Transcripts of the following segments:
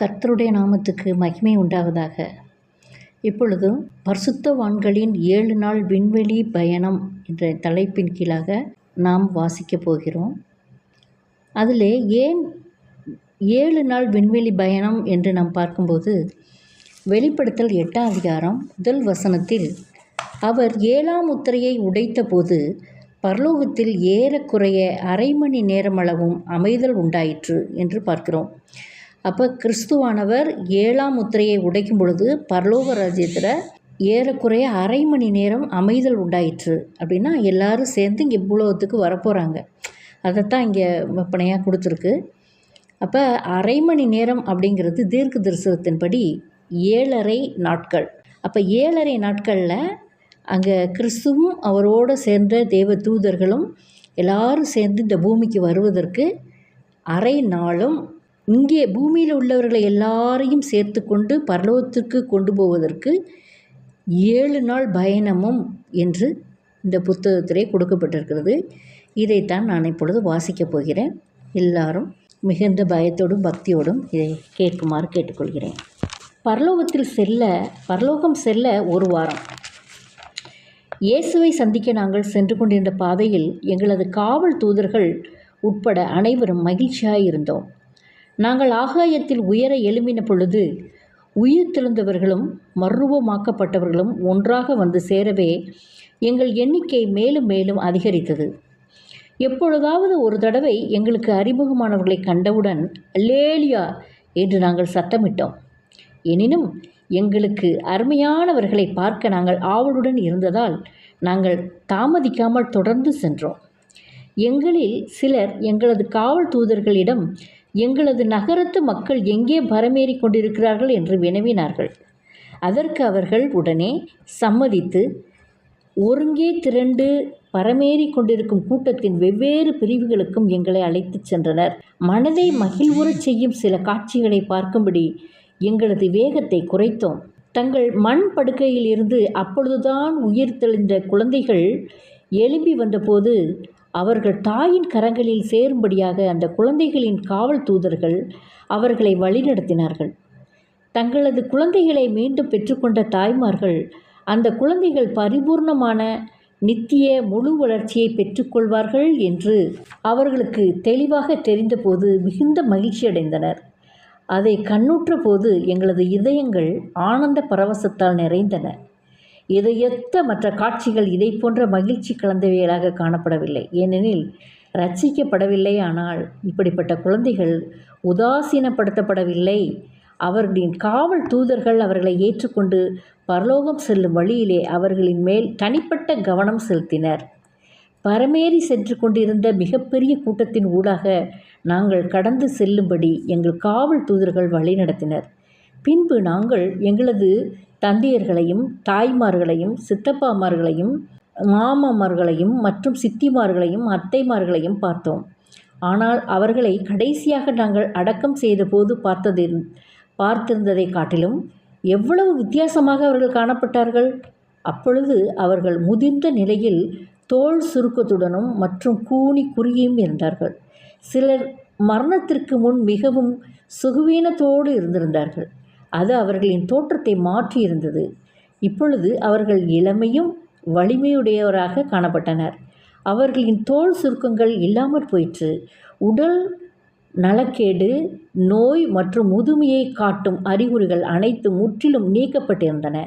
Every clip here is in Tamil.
கர்த்தருடைய நாமத்துக்கு மகிமை உண்டாவதாக. இப்பொழுதும் பரிசுத்தவான்களின் ஏழு நாள் விண்வெளி பயணம் என்ற தலைப்பின் கீழாக நாம் வாசிக்கப் போகிறோம். அதிலே ஏன் ஏழு நாள் விண்வெளி பயணம் என்று நாம் பார்க்கும்போது வெளிப்படுத்தல் எட்டாம் அதிகாரம் முதல் வசனத்தில் அவர் ஏழாம் முத்திரையை உடைத்தபோது பரலோகத்தில் ஏறக்குறைய அரை மணி நேரமளவும் அமைதல் உண்டாயிற்று என்று பார்க்கிறோம். அப்போ கிறிஸ்துவானவர் ஏழாம் முத்திரையை உடைக்கும் பொழுது பரலோக ராஜ்யத்தில் ஏறக்குறைய அரை மணி நேரம் அமைதல் உண்டாயிற்று. அப்படின்னா எல்லாரும் சேர்ந்து இங்கே பூலோகத்துக்கு வரப்போகிறாங்க அதைத்தான் இங்கே விற்பனையாக கொடுத்துருக்கு. அப்போ அரை மணி நேரம் அப்படிங்கிறது தீர்க்க தரிசனத்தின்படி ஏழரை நாட்கள். அப்போ ஏழரை நாட்களில் அங்கே கிறிஸ்துவும் அவரோடு சேர்ந்த தேவ தூதர்களும் எல்லாரும் சேர்ந்து இந்த பூமிக்கு வருவதற்கு அரை நாளும் இங்கே பூமியில் உள்ளவர்களை எல்லாரையும் சேர்த்து கொண்டு பரலோகத்திற்கு கொண்டு போவதற்கு ஏழு நாள் பயணமும் என்று இந்த புத்தகத்திலே கொடுக்கப்பட்டிருக்கிறது. இதைத்தான் நான் இப்பொழுது வாசிக்கப் போகிறேன். எல்லாரும் மிகுந்த பயத்தோடும் பக்தியோடும் இதை கேட்குமாறு கேட்டுக்கொள்கிறேன். பரலோகத்தில் செல்ல பரலோகம் செல்ல ஒரு வாரம். இயேசுவை சந்திக்க நாங்கள் சென்று கொண்டிருந்த பாதையில் எங்களது காவல் தூதர்கள் உட்பட அனைவரும் மகிழ்ச்சியாக இருந்தோம். நாங்கள் ஆகாயத்தில் உயர எழும்பின பொழுது உயிர் திறந்தவர்களும் மர்வமாக்கப்பட்டவர்களும் ஒன்றாக வந்து சேரவே எங்கள் எண்ணிக்கை மேலும் மேலும் அதிகரித்தது. எப்பொழுதாவது ஒரு தடவை எங்களுக்கு அறிமுகமானவர்களை கண்டவுடன் அல்லேலியா! என்று நாங்கள் சத்தமிட்டோம். எனினும் எங்களுக்கு அருமையானவர்களை பார்க்க நாங்கள் ஆவலுடன் இருந்ததால் நாங்கள் தாமதிக்காமல் தொடர்ந்து சென்றோம். எங்களில் சிலர் எங்களது காவல் தூதர்களிடம் எங்களது நகரத்து மக்கள் எங்கே பரமேறி கொண்டிருக்கிறார்கள் என்று வினவினார்கள். அதற்கு அவர்கள் உடனே சம்மதித்து ஒருங்கே திரண்டு பரமேறி கொண்டிருக்கும் கூட்டத்தின் வெவ்வேறு பிரிவுகளுக்கும் எங்களை அழைத்துச் சென்றனர். மனதை மகிழ்வுறச் செய்யும் சில காட்சிகளை பார்க்கும்படி எங்களது வேகத்தை குறைத்தோம். தங்கள் மண் படுக்கையில் இருந்து அப்பொழுதுதான் உயிர் தெளிந்த குழந்தைகள் எழும்பி வந்தபோது அவர்கள் தாயின் கரங்களில் சேரும்படியாக அந்த குழந்தைகளின் காவல் தூதர்கள் அவர்களை வழிநடத்தினார்கள். தங்களது குழந்தைகளை மீண்டும் பெற்றுக்கொண்ட தாய்மார்கள் அந்த குழந்தைகள் பரிபூர்ணமான நித்திய முழு வளர்ச்சியை பெற்றுக்கொள்வார்கள் என்று அவர்களுக்கு தெளிவாக தெரிந்தபோது மிகுந்த மகிழ்ச்சி அடைந்தனர். அதை கண்ணுற்ற போது எங்களது இதயங்கள் ஆனந்த பரவசத்தால் நிறைந்தன. இதையொத்த மற்ற காட்சிகள் இதை போன்ற மகிழ்ச்சி கலந்தவைகளாக காணப்படவில்லை. ஏனெனில் ரட்சிக்கப்படவில்லை ஆனால் இப்படிப்பட்ட குழந்தைகள் உதாசீனப்படுத்தப்படவில்லை. அவர்களின் காவல் தூதர்கள் அவர்களை ஏற்றுக்கொண்டு பரலோகம் செல்லும் வழியிலே அவர்களின் மேல் தனிப்பட்ட கவனம் செலுத்தினர். பரமேறி சென்று கொண்டிருந்த மிகப்பெரிய கூட்டத்தின் ஊடாக நாங்கள் கடந்து செல்லும்படி எங்கள் காவல் தூதர்கள் வழிநடத்தினர். பின்பு நாங்கள் எங்களது தந்தையர்களையும் தாய்மார்களையும் சித்தப்பாமார்களையும் மாமாமார்களையும் மற்றும் சித்திமார்களையும் அத்தைமார்களையும் பார்த்தோம். ஆனால் அவர்களை கடைசியாக நாங்கள் அடக்கம் செய்தபோது பார்த்தது பார்த்திருந்ததை காட்டிலும் எவ்வளவு வித்தியாசமாக அவர்கள் காணப்பட்டார்கள். அப்பொழுது அவர்கள் முதிர்ந்த நிலையில் தோல் சுருக்கத்துடனும் மற்றும் கூனி குறுகியும் இருந்தார்கள். சிலர் மரணத்திற்கு முன் மிகவும் சுகுவீனத்தோடு இருந்திருந்தார்கள். அது அவர்களின் தோற்றத்தை மாற்றியிருந்தது. இப்பொழுது அவர்கள் இளமையும் வலிமையுடையவராக காணப்பட்டனர். அவர்களின் தோல் சுருக்கங்கள் இல்லாமற் போயிற்று. உடல் நலக்கேடு நோய் மற்றும் முதுமையை காட்டும் அறிகுறிகள் அனைத்து முற்றிலும் நீக்கப்பட்டிருந்தன.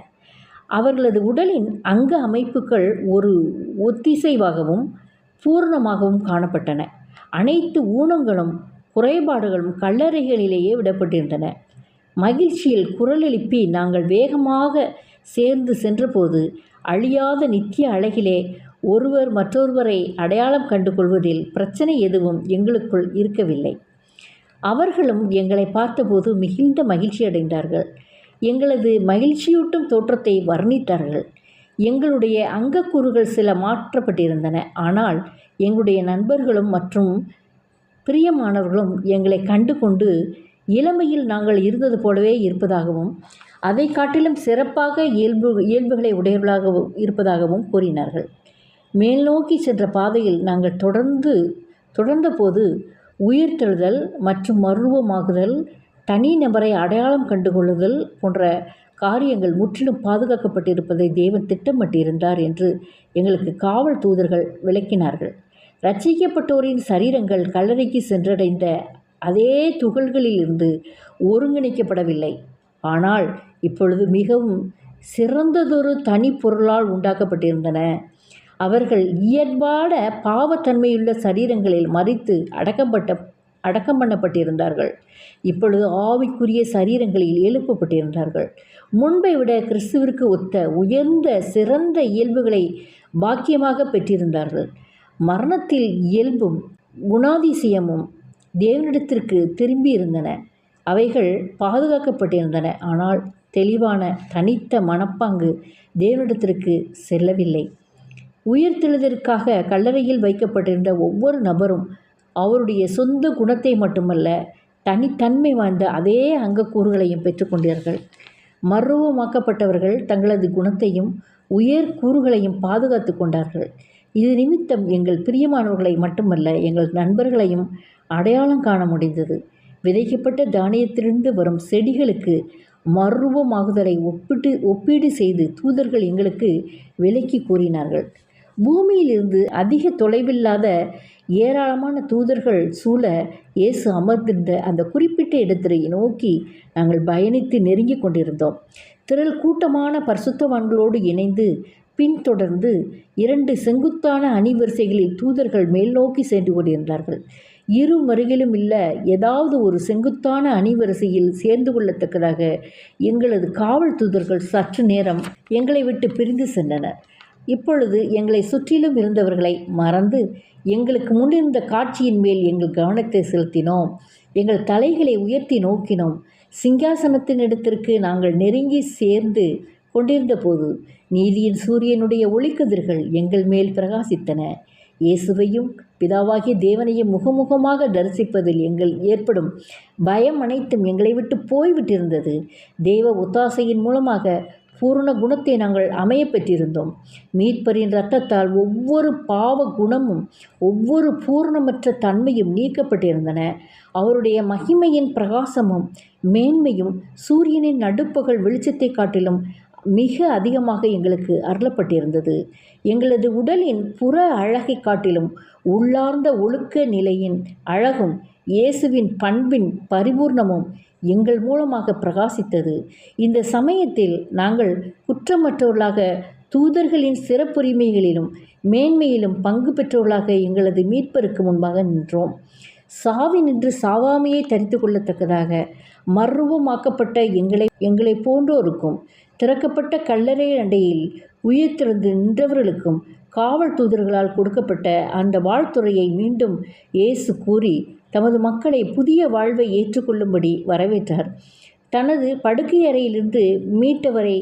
அவர்களது உடலின் அங்க அமைப்புகள் ஒரு ஒத்திசைவாகவும் பூர்ணமாகவும் காணப்பட்டன. அனைத்து ஊனங்களும் குறைபாடுகளும் கல்லறைகளிலேயே விடப்பட்டிருந்தன. மகிழ்ச்சியில் குரல் எழுப்பி நாங்கள் வேகமாக சேர்ந்து சென்றபோது அழியாத நித்திய அழகிலே ஒருவர் மற்றொருவரை அடையாளம் கண்டு கொள்வதில் பிரச்சனை எதுவும் எங்களுக்குள் இருக்கவில்லை. அவர்களும் எங்களை பார்த்தபோது மிகுந்த மகிழ்ச்சி அடைந்தார்கள். எங்களது மகிழ்ச்சியூட்டும் தோற்றத்தை வர்ணித்தார்கள். எங்களுடைய அங்கக்கூறுகள் சில மாற்றப்பட்டிருந்தன. ஆனால் எங்களுடைய நண்பர்களும் மற்றும் பிரியமானவர்களும் எங்களை கண்டு கொண்டு இளமையில் நாங்கள் இருந்தது போலவே இருப்பதாகவும் அதை காட்டிலும் சிறப்பாக இயல்பு இயல்புகளை உடையவர்களாகவும் இருப்பதாகவும் கூறினார்கள். மேல் நோக்கி சென்ற பாதையில் நாங்கள் தொடர்ந்து தொடர்ந்தபோது உயிர்த்தெழுதல் மற்றும் மறுரூபமாகுதல் தனிநபரை அடையாளம் கண்டுகொள்ளுதல் போன்ற காரியங்கள் முற்றிலும் பாதுகாக்கப்பட்டிருப்பதை தேவன் திட்டமிட்டிருந்தார் என்று எங்களுக்கு காவல் தூதர்கள் விளக்கினார்கள். ரட்சிக்கப்பட்டோரின் சரீரங்கள் கல்லறைக்கு சென்றடைந்த அதே துகள்களிலிருந்து ஒருங்கிணைக்கப்படவில்லை. ஆனால் இப்பொழுது மிகவும் சிறந்ததொரு தனி பொருளால் உண்டாக்கப்பட்டிருந்தன. அவர்கள் இயற்பாட பாவத்தன்மையுள்ள சரீரங்களில் மறித்து அடக்கப்பட்ட அடக்கம் பண்ணப்பட்டிருந்தார்கள். இப்பொழுது ஆவிக்குரிய சரீரங்களில் எழுப்பப்பட்டிருந்தார்கள். முன்பை விட கிறிஸ்துவிற்கு ஒத்த உயர்ந்த சிறந்த இயல்புகளை பாக்கியமாக பெற்றிருந்தார்கள். மரணத்தில் இயல்பும் குணாதிசயமும் தேவனிடத்திற்கு திரும்பி இருந்தன. அவைகள் பாதுகாக்கப்பட்டிருந்தன. ஆனால் தெளிவான தனித்த மனப்பாங்கு தேவனிடத்திற்கு செல்லவில்லை. உயிர்த்தெழுதற்காக கல்லறையில் வைக்கப்பட்டிருந்த ஒவ்வொரு நபரும் அவருடைய சொந்த குணத்தை மட்டுமல்ல தனித்தன்மை வாய்ந்த அதே அங்கக்கூறுகளையும் பெற்றுக்கொண்டார்கள் மர்வமாக்கப்பட்டவர்கள் தங்களது குணத்தையும் உயர் கூறுகளையும் பாதுகாத்து கொண்டார்கள். இது நிமித்தம் எங்கள் பிரியமானவர்களை மட்டுமல்ல எங்கள் நண்பர்களையும் அடையாளம் காண முடிந்தது. விதைக்கப்பட்ட தானியத்திலிருந்து வரும் செடிகளுக்கு மர்வமாகுதலை ஒப்பிட்டு ஒப்பீடு செய்து தூதர்கள் எங்களுக்கு விலக்கி கூறினார்கள். பூமியிலிருந்து அதிக தொலைவில்லாத ஏராளமான தூதர்கள் சூழ இயேசு அமர்ந்திருந்த அந்த குறிப்பிட்ட இடத்தை நோக்கி நாங்கள் பயணித்து நெருங்கி கொண்டிருந்தோம். திரள் கூட்டமான பரிசுத்தவான்களோடு இணைந்து பின்தொடர்ந்து இரண்டு செங்குத்தான அணிவரிசைகளில் தூதர்கள் மேல் நோக்கி சென்று கொண்டிருந்தார்கள். இரு மருகிலும் இல்ல ஏதாவது ஒரு செங்குத்தான அணிவரிசையில் சேர்ந்து கொள்ளத்தக்கதாக எங்களது காவல் தூதர்கள் சற்று நேரம் எங்களை விட்டு பிரிந்து சென்றனர். இப்பொழுது எங்களை சுற்றிலும் இருந்தவர்களை மறந்து எங்களுக்கு முன்னிருந்த காட்சியின் மேல் எங்கள் கவனத்தை செலுத்தினோம். எங்கள் தலைகளை உயர்த்தி நோக்கினோம். சிங்காசனத்தின் இடத்திற்கு நாங்கள் நெருங்கி சேர்ந்து கொண்டிருந்தபோது நீதியின் சூரியனுடைய ஒளிக்கதிர்கள் எங்கள் மேல் பிரகாசித்தன. இயேசுவையும் பிதாவாகிய தேவனையும் முகமுகமாக தரிசிப்பதில் எங்கள் ஏற்படும் பயம் அனைத்தும் எங்களை விட்டு போய்விட்டிருந்தது. தேவ ஒத்தாசையின் மூலமாக பூரண குணத்தை நாங்கள் அமைய பெற்றிருந்தோம் மீட்பரின் இரத்தத்தால் ஒவ்வொரு பாவ குணமும் ஒவ்வொரு பூரணமற்ற தன்மையும் நீக்கப்பட்டிருந்தன. அவருடைய மகிமையின் பிரகாசமும் மேன்மையும் சூரியனின் நடுப்பகல் வெளிச்சத்தை காட்டிலும் மிக அதிகமாக எங்களுக்கு அருளப்பட்டிருந்தது. எங்களது உடலின் புற அழகை காட்டிலும் உள்ளார்ந்த ஒழுக்க நிலையின் அழகும் இயேசுவின் பண்பின் பரிபூர்ணமும் எங்கள் மூலமாக பிரகாசித்தது. இந்த சமயத்தில் நாங்கள் குற்றமற்றவர்களாக தூதர்களின் சிறப்புரிமைகளிலும் மேன்மையிலும் பங்கு பெற்றவர்களாக எங்களது மீட்பருக்கு முன்பாக நின்றோம். சாவி நின்று சாவாமையை தரித்து கொள்ளத்தக்கதாக மர்வமாக்கப்பட்ட எங்களை எங்களை போன்றோருக்கும் திறக்கப்பட்ட கல்லறை அண்டையில் உயிர் திறந்து நின்றவர்களுக்கும் காவல் தூதர்களால் கொடுக்கப்பட்ட அந்த வாழ்த்துறையை மீண்டும் இயேசு கூறி தமது மக்களை புதிய வாழ்வை ஏற்றுக்கொள்ளும்படி வரவேற்றார். தனது படுக்கை அறையிலிருந்து மீட்டவரை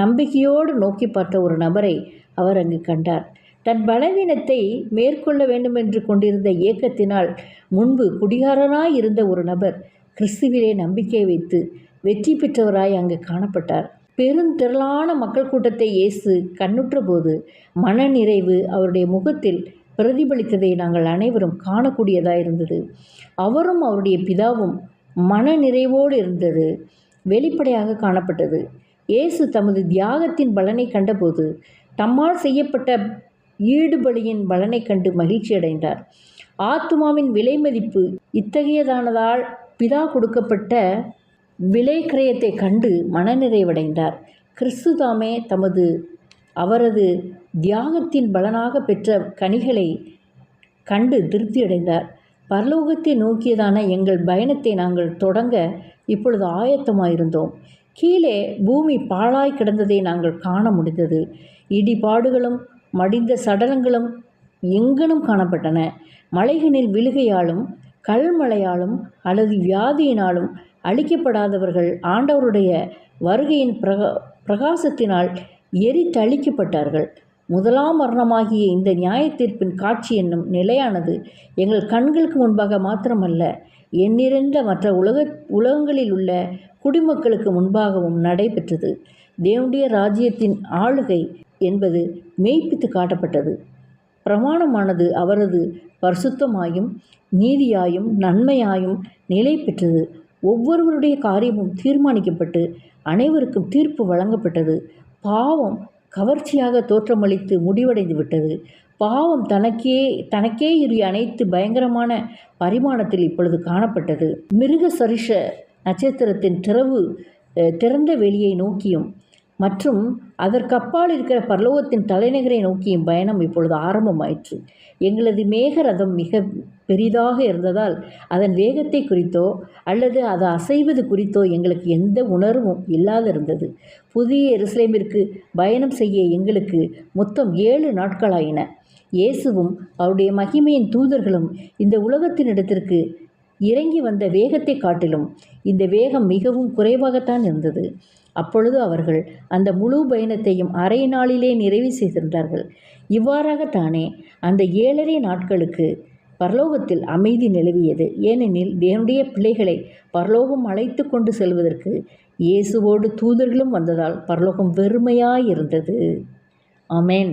நம்பிக்கையோடு நோக்கி பார்த்த ஒரு நபரை அவர் அங்கு கண்டார். தன் பலவீனத்தை மேற்கொள்ள வேண்டுமென்று கொண்டிருந்த இயக்கத்தினால் முன்பு குடிகாரனாய் இருந்த ஒரு நபர் கிறிஸ்துவிலே நம்பிக்கை வைத்து வெற்றி பெற்றவராய் அங்கு காணப்பட்டார். பெருந்திரளான மக்கள் கூட்டத்தை இயேசு கண்ணுற்ற போது மனநிறைவு அவருடைய முகத்தில் பிரதிபலித்ததை நாங்கள் அனைவரும் காணக்கூடியதாக இருந்தது. அவரும் அவருடைய பிதாவும் மன நிறைவோடு இருந்தது. வெளிப்படையாக காணப்பட்டது. இயேசு தமது தியாகத்தின் பலனை கண்டபோது தம்மால் செய்யப்பட்ட ஈடுபலியின் பலனை கண்டு மகிழ்ச்சி அடைந்தார் ஆத்மாவின் விலை மதிப்பு இத்தகையதானதால் பிதா கொடுக்கப்பட்ட விலை கிரயத்தை கண்டு மனநிறைவடைந்தார். கிறிஸ்து தாமே தமது அவரது தியாகத்தின் பலனாக பெற்ற கனிகளை கண்டு திருப்தியடைந்தார். பரலோகத்தை நோக்கியதான எங்கள் பயணத்தை நாங்கள் தொடங்க இப்பொழுது ஆயத்தமாயிருந்தோம். கீழே பூமி பாழாய் கிடந்ததை நாங்கள் காண முடிந்தது. இடிபாடுகளும் மடிந்த சடலங்களும் எங்கனும் காணப்பட்டன. மலைகளில் விழுகையாலும் கல்மழையாலும் அல்லது வியாதியினாலும் அழிக்கப்படாதவர்கள் ஆண்டவருடைய வருகையின் பிரகா பிரகாசத்தினால் எரித்தழிக்கப்பட்டார்கள். முதலாம் மரணமாகிய இந்த நியாயத்தீர்ப்பின் காட்சி என்னும் நிலையானது எங்கள் கண்களுக்கு முன்பாக மாத்திரமல்ல எண்ணிறந்த மற்ற உலக உலகங்களில் உள்ள குடிமக்களுக்கு முன்பாகவும் நடைபெற்றது. தேவனுடைய ராஜ்யத்தின் ஆளுகை என்பது மெய்ப்பித்து காட்டப்பட்டது. பிரமாணமானது அவரது பரிசுத்தமாயும் நீதியாயும் நன்மையாயும் நிலை பெற்றது. ஒவ்வொருவருடைய காரியமும் தீர்மானிக்கப்பட்டு அனைவருக்கும் தீர்ப்பு வழங்கப்பட்டது. பாவம் கவர்ச்சியாக தோற்றமளித்து முடிவடைந்து விட்டது பாவம் தனக்கே தனக்கே இரு அனைத்து பயங்கரமான பரிமாணத்தில் இப்பொழுது காணப்பட்டது. மிருக சரிஷ நட்சத்திரத்தின் திறவு திறந்த வெளியை நோக்கியும் மற்றும் அதற்கப்பால் இருக்கிற பரலோகத்தின் தலைநகரை நோக்கியும் பயணம் இப்பொழுது ஆரம்பமாயிற்று. எங்களது மேக ரதம் மிக பெரிதாக இருந்ததால் அதன் வேகத்தை குறித்தோ அல்லது அதை அசைவது குறித்தோ எங்களுக்கு எந்த உணர்வும் இல்லாதிருந்தது. புதிய எருசலேமிற்கு பயணம் செய்ய எங்களுக்கு மொத்தம் ஏழு நாட்களாயின. இயேசுவும் அவருடைய மகிமையின் தூதர்களும் இந்த உலகத்தினிடத்திற்கு இறங்கி வந்த வேகத்தை காட்டிலும் இந்த வேகம் மிகவும் குறைவாகத்தான் இருந்தது. அப்பொழுது அவர்கள் அந்த முழு பயணத்தையும் அரை நாளிலே நிறைவு செய்திருந்தார்கள். இவ்வாறாகத்தானே அந்த ஏழரை நாட்களுக்கு பரலோகத்தில் அமைதி நிலவியது. ஏனெனில் தேவனுடைய பிள்ளைகளை பரலோகம் அழைத்து கொண்டு செல்வதற்கு இயேசுவோடு தூதர்களும் வந்ததால் பரலோகம் வெறுமையாயிருந்தது. அமேன்